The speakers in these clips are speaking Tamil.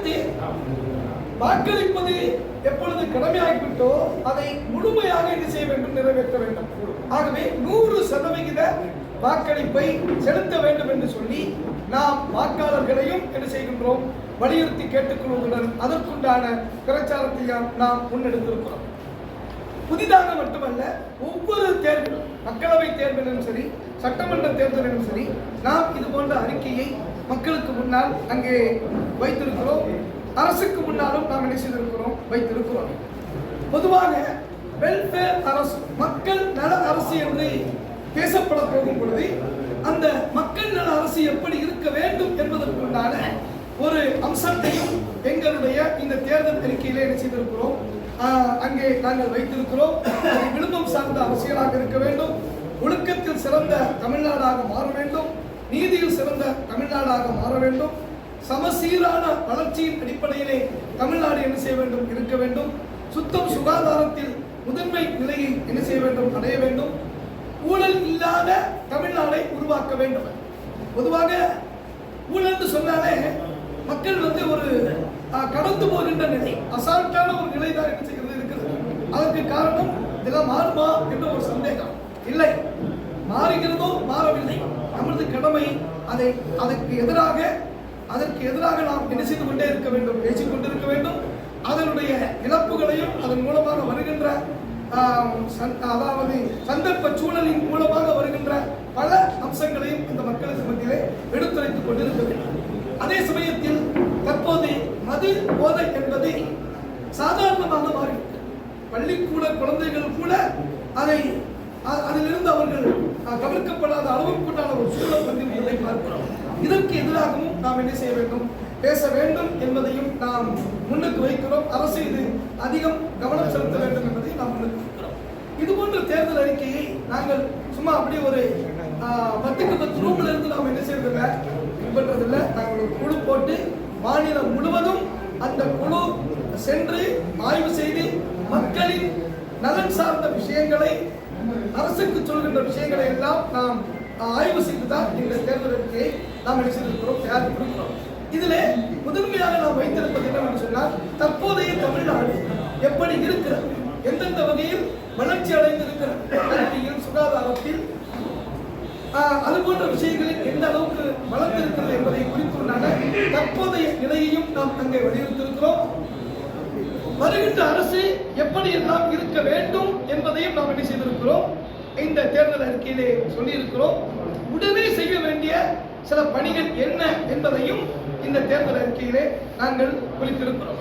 அடுத்து வாக்களிப்பது எப்பொழுது கடமையாகிவிட்டோ அதை முழுமையாக என்ன செய்ய வேண்டும் நிறைவேற்ற வேண்டும். ஆகவே நூறு சதவிகித வாக்களிப்பை செலுத்த வேண்டும் என்று சொல்லி நாம் வாக்காளர்களையும் என்ன செய்கின்றோம்? வலியுறுத்தி கேட்டுக்கொள்வதுடன் அதற்குண்டான பிரச்சாரத்தை நாம் நாம் முன்னெடுத்திருக்கிறோம். புதிதாக மட்டுமல்ல ஒவ்வொரு தேர்தலும் மக்களவை தேர்தலிலும் சரி சட்டமன்ற தேர்தலிலும் சரி நாம் இது போன்ற அறிக்கையை மக்களுக்கு முன்னால் அங்கே வைத்திருக்கிறோம். அரசுக்கு முன்னாலும் நாம் என்ன செய்திருக்கிறோம்? வைத்திருக்கிறோம். பொதுவாக வெல்ஃபேர் அரசு மக்கள் நல அரசு என்று பேசப்பட போகும் பொழுது அந்த மக்கள் நல அரசு எப்படி இருக்க வேண்டும் என்பதற்குண்டான ஒரு அம்சத்தையும் எங்களுடைய இந்த தேர்தல் அறிக்கையிலே என்ன செய்திருக்கிறோம்? அங்கே நாங்கள் வைத்திருக்கிறோம். அது விழுப்பம் சார்ந்த அரசியலாக இருக்க வேண்டும். சிறந்த தமிழ்நாடாக மாற வேண்டும். நீதியில் சிறந்த தமிழ்நாடாக மாற வேண்டும். சமசீரான வளர்ச்சியின் அடிப்படையிலே தமிழ்நாடு என்ன செய்ய வேண்டும்? இருக்க வேண்டும். சுத்தம் சுகாதாரத்தில் முதன்மை நிலையை என்ன செய்ய வேண்டும்? அடைய வேண்டும். ஊழல் இல்லாத தமிழ்நாடை உருவாக்க வேண்டும். பொதுவாக ஊழல்னு சொன்னாலே மக்கள் வந்து ஒரு கடந்து போகின்ற நிலை அசால்ட்டான ஒரு நிலை தான் என்ன செய்கிறது? இருக்குது அதற்கு காரணம் இதெல்லாம் மாறுமா என்ற ஒரு சந்தேகம். இல்லை. மாறுகிறதோ மாறவில்லை. நமது கடமை அதை அதற்கு எதிராக அதற்கு எதிராக நாம் என்ன செய்து கொண்டே இருக்க வேண்டும் பேசிக் கொண்டிருக்க வேண்டும். அதனுடைய இழப்புகளையும் அதன் மூலமாக வருகின்ற அதாவது சந்தர்ப்ப சூழலின் மூலமாக வருகின்ற பல அம்சங்களையும் இந்த மக்களுக்கு மத்தியிலே எடுத்துரைத்துக் கொண்டிருக்கிறது. அதே சமயத்தில் தற்போது மது போதை என்பது சாதாரணமாக மாறிவிட்டது. பள்ளிக்கூட குழந்தைகள் கூட அதை அ- அதிலிருந்து அவர்கள் தவிர்க்கப்படாத அளவுக்குண்டான ஒரு சூழல் வந்திருப்பதை பார்க்கிறோம். இதற்கு எதிராகவும் நாம் என்ன செய்ய வேண்டும்? பேச வேண்டும் என்பதையும் நாம் முன்னுக்கு வைக்கிறோம். அரசு இது அதிகம் கவனம் செலுத்த வேண்டும் என்பதையும் நாம் முன்னுக்கு வைக்கிறோம். இது போன்ற தேர்தல் அறிக்கையை நாங்கள் சும்மா அப்படியே ஒரு பத்துக்கு பத்து ரூம்ல இருந்து நாம் என்ன செய்யறதில்ல? பின்பற்றதில்ல நாங்கள் ஒரு குழு போட்டு மாநிலம் முழுவதும் அந்த குழு சென்று ஆய்வு செய்து மக்களின் நலன் சார்ந்த விஷயங்களை அரசுக்கு சொல்கின்ற விஷயங்களை எல்லாம் நாம் ஆய்வு செய்து தான் இந்த தேர்தல் அறிக்கையை நாம் என்ன தயார் கொடுக்கிறோம் இதிலே முதன்மையாக நாம் வைத்திருப்பது என்னவென்று சொன்னால் தற்போதைய தமிழ்நாடு எப்படி இருக்கிறது? எந்தெந்த வகையில் வளர்ச்சி அடைந்திருக்கிறது? கல்வியில் சுகாதாரத்தில் ஆஹ், அது போன்ற விஷயங்களில் எந்த அளவுக்கு வளர்ந்திருக்கிறது என்பதை குறித்துள்ளான தற்போதைய நிலையையும் நாம் அங்கே வலியுறுத்திருக்கிறோம் வருகின்ற அரசு எப்படி எல்லாம் இருக்க வேண்டும்? என்பதையும் நாம் என்ன செய்திருக்கிறோம்? இந்த தேர்தல் அறிக்கையிலே சொல்லியிருக்கிறோம். உடனே செய்ய வேண்டிய சில பணிகள் என்ன என்பதையும் இந்த தேர்தல் அறிக்கையிலே நாங்கள் குறித்திருக்கிறோம்.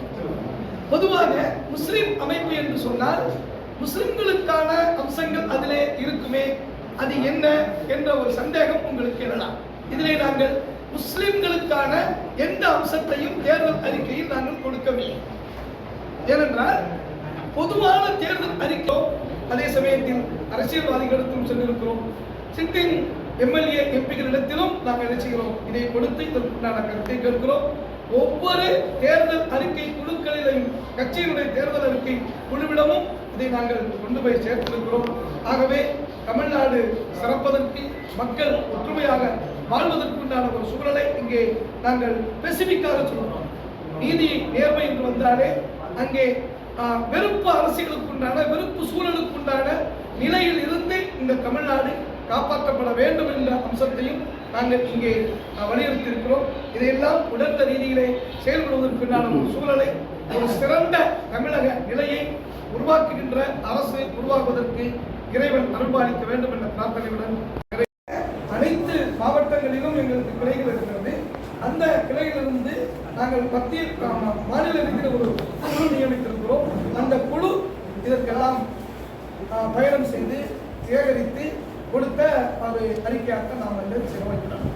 பொதுவாக முஸ்லிம் அமைப்பு என்று சொன்னால் முஸ்லிம்களுக்கான அம்சங்கள் அதிலே இருக்குமே அது என்ன என்ற ஒரு சந்தேகம் உங்களுக்கு எழலாம். இதிலே நாங்கள் முஸ்லிம்களுக்கான எந்த அம்சத்தையும் தேர்தல் அறிக்கையில் நாங்கள் கொடுக்கவில்லை ஏனென்றால் பொதுவான தேர்தல் அறிக்கை அதே சமயத்தில் அரசியல்வாதிகளிடத்திலும் சென்றிருக்கிறோம். சிட்டிங் எம்எல்ஏ எம்பிகளிடத்திலும் நாங்கள் என்ன செய்கிறோம்? இதை கொடுத்து இதற்குண்டான கருத்தை கேட்கிறோம் ஒவ்வொரு தேர்தல் அறிக்கை குழுக்களிலையும் கட்சியினுடைய தேர்தல் அறிக்கை குழுவிடமும் இதை நாங்கள் கொண்டு போய் சேர்த்திருக்கிறோம். ஆகவே தமிழ்நாடு சிறப்பதற்கு மக்கள் ஒற்றுமையாக வாழ்வதற்குண்டான ஒரு சூழலை இங்கே நாங்கள் பெசிபிக்காக சொல்கிறோம் நீதி நேர்மை என்று வந்தாலே அங்கே வெறுப்பு வெறுப்பு அரசியலுக்குண்டான வெறுப்பு சூழலுக்குண்டான நிலையில் இருந்து இந்த தமிழ்நாடு காப்பாற்றப்பட வேண்டும் என்ற அம்சத்தையும் நாங்கள் இங்கே வலியுறுத்தியிருக்கிறோம். இதையெல்லாம் உடந்த ரீதியிலே செயல்படுவதற்குண்டான ஒரு சூழலை ஒரு சிறந்த தமிழக நிலையை உருவாக்குகின்ற அரசு உருவாக்குவதற்கு இறைவன் அருள்பாலிக்க வேண்டும் என்ற பிரார்த்தனையுடன் அனைத்து மாவட்டங்களிலும் எங்களுக்கு கிளைகள் இருக்கிறது அந்த கிளையிலிருந்து நாங்கள் மத்திய மாநில ரீதியில் ஒரு குழு நியமித்திருக்கிறோம். அந்த குழு இதற்கெல்லாம் பயணம் செய்து சேகரித்து கொடுத்த ஒரு அறிக்கையாக நாம் வந்து செலவழிக்கிறோம்.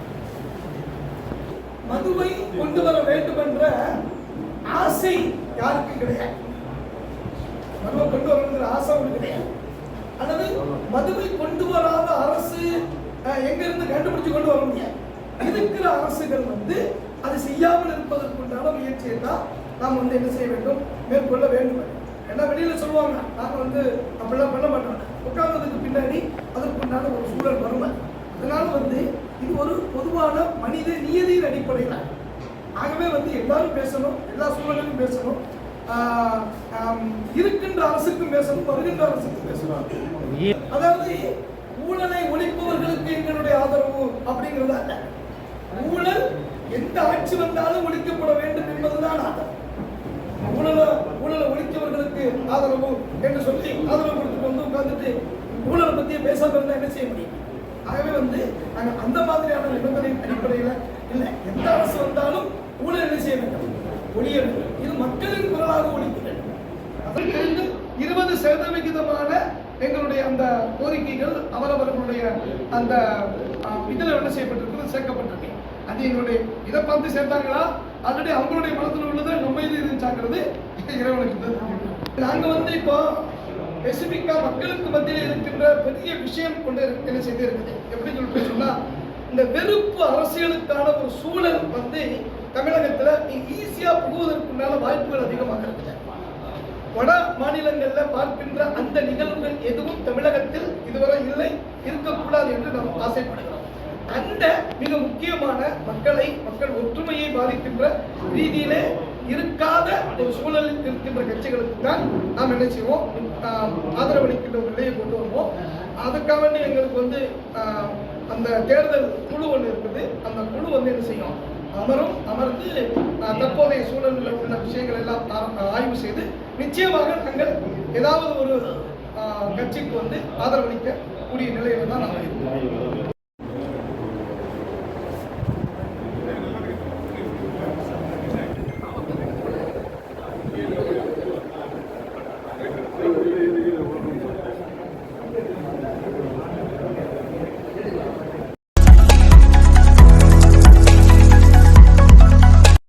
மதுவை கொண்டு வர வேண்டும் என்ற ஆசை யாருக்கும் கிடையாது. மதுவை கொண்டு வரணுங்கிற ஆசை ஒன்று கிடையாது. அல்லது மதுவை கொண்டு வராத அரசு அஹ், எங்கிருந்து கண்டுபிடிச்சு கொண்டு வர முடியாது? இருக்கிற அரசுகள் வந்து அது செய்யாமல் இருப்பதற்குண்டான முயற்சியை தான் நாம் வந்து என்ன செய்ய வேண்டும்? மேற்கொள்ள வேண்டும். ஏன்னா வெளியில் சொல்லுவாங்க? நாங்கள் வந்து அப்படிலாம் பண்ண மாட்டோம். உட்கார்ந்ததுக்கு பின்னாடி அதற்குண்டான ஒரு சூழல் வரும். அதனால வந்து இது ஒரு பொதுவான மனித நியதியின் அடிப்படையில். ஆகவே வந்து எல்லாரும் பேசணும் எல்லா சூழலிலும் பேசணும். இருக்கின்ற அரசுக்கும் பேசணும் வருகின்ற அரசுக்கும் பேசணும். அதாவது ஊழலை ஒழிப்பவர்களுக்கு எங்களுடைய ஆதரவு அப்படிங்கிறது அல்ல. ஊழல் எந்த ஆட்சி வந்தாலும் ஒழிக்கப்பட வேண்டும் என்பதுதான் ஆதரவு ஊழலை ஊழலை ஒழித்தவர்களுக்கு ஆதரவு என்று சொல்லி ஆதரவு கொடுத்துட்டு வந்து உட்கார்ந்துட்டு ஊழலை பத்தி பேசாம இருந்தா என்ன செய்ய முடியும்? ஆகவே வந்து நாங்க அந்த மாதிரியான நிபந்தனையின் அடிப்படையில் இல்லை எந்த அரசு வந்தாலும் ஊழல் என்ன செய்ய வேண்டும்? ஒழிய வேண்டும். இது மக்களின் குரலாக ஒழிக்க அதற்கு இருபது சதவிகிதமான எங்களுடைய அந்த கோரிக்கைகள் அவரவர்களுடைய அந்த இதில் என்ன செய்யப்பட்டிருக்கிறது சேர்க்கப்பட்டிருக்கு. அது எங்களுடைய இதை பார்த்து சேர்த்தாங்களா? ஆல்ரெடி அவங்களுடைய மனதில் உள்ளது நம்ம இது இருந்துச்சாங்கிறது இறைவனுக்கு நாங்கள் வந்து இப்போ ஸ்பெசிபிக்கா மக்களுக்கு மத்தியில் இருக்கின்ற பெரிய விஷயம் கொண்டு என்ன செய்து இருக்குது? எப்படி சொல்லிட்டு சொன்னால் இந்த வெறுப்பு அரசியலுக்கான ஒரு சூழல் வந்து தமிழகத்துல ஈஸியா புகுவதற்குண்டான வாய்ப்புகள் அதிகமாக இருக்குது. வட மாநிலங்களில் பார்க்கின்ற அந்த நிகழ்வுகள் எதுவும் தமிழகத்தில் இதுவரை இல்லை இருக்கக்கூடாது என்று நாம் ஆசைப்படுகிறோம். அந்த மிக முக்கியமான மக்களை மக்கள் ஒற்றுமையை பாதிக்கின்ற ரீதியிலே இருக்காத ஒரு சூழலில் இருக்கின்ற கட்சிகளுக்கு தான் நாம் என்ன செய்வோம் ஆதரவளிக்கின்ற ஒரு நிலையை கொண்டு வருவோம். அதுக்காக வேண்டி எங்களுக்கு வந்து அந்த தேர்தல் குழு ஒன்று இருக்குது. அந்த குழு வந்து என்ன செய்யும்? அமரும் அமர்ந்து தற்போதைய சூழலில் உள்ள விஷயங்கள் எல்லாம் ஆய்வு செய்து நிச்சயமாக நாங்கள் ஏதாவது ஒரு கட்சிக்கு வந்து ஆதரவளிக்க கூடிய நிலையில தான் நாங்கள் இருக்கோம்.